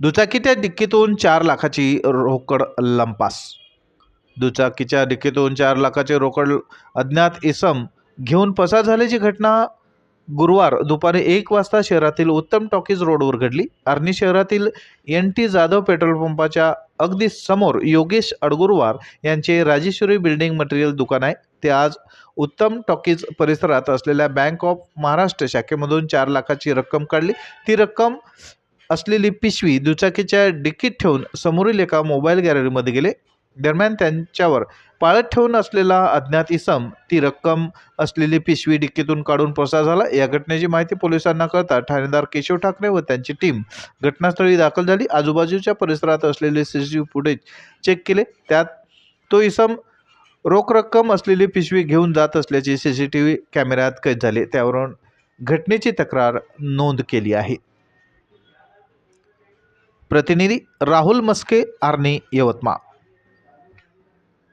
दुचाकीच्या डिक्कीतून चार लाखाची रोकड लंपास. दुचाकीच्या डिक्कीतून चार लाखाचे रोकड अज्ञात इसम घेऊन पसार झाल्याची घटना गुरुवार दुपारी एक वाजता शहरातील उत्तम टॉकीज रोडवर घडली. आर्नी शहरातील एन टी जाधव पेट्रोल पंपाच्या अगदी समोर योगेश अडगुरवार यांचे राजेश्वरी बिल्डिंग मटेरियल दुकान आहे. ते आज उत्तम टॉकीज परिसरात असलेल्या बँक ऑफ महाराष्ट्र शाखेमधून चार लाखाची रक्कम काढली. ती रक्कम असलेली पिशवी दुचाकीच्या डिक्कीत ठेवून समोरील एका मोबाईल गॅलरीमध्ये गेले. दरम्यान त्यांच्यावर पाळत ठेवून असलेला अज्ञात इसम ती रक्कम असलेली पिशवी डिक्कीतून काढून पसार झाला. या घटनेची माहिती पोलिसांना कळता ठाणेदार केशव ठाकरे व त्यांची टीम घटनास्थळी दाखल झाली. आजूबाजूच्या परिसरात असलेले सी सी फुटेज चेक केले. त्यात तो इसम रोख रक्कम असलेली पिशवी घेऊन जात असल्याची सी सी टी व्ही कॅमेऱ्यात कैद झाले. त्यावरून घटनेची तक्रार नोंद केली आहे. प्रतिनिधी राहुल मस्के आर्नी यवतमाळ.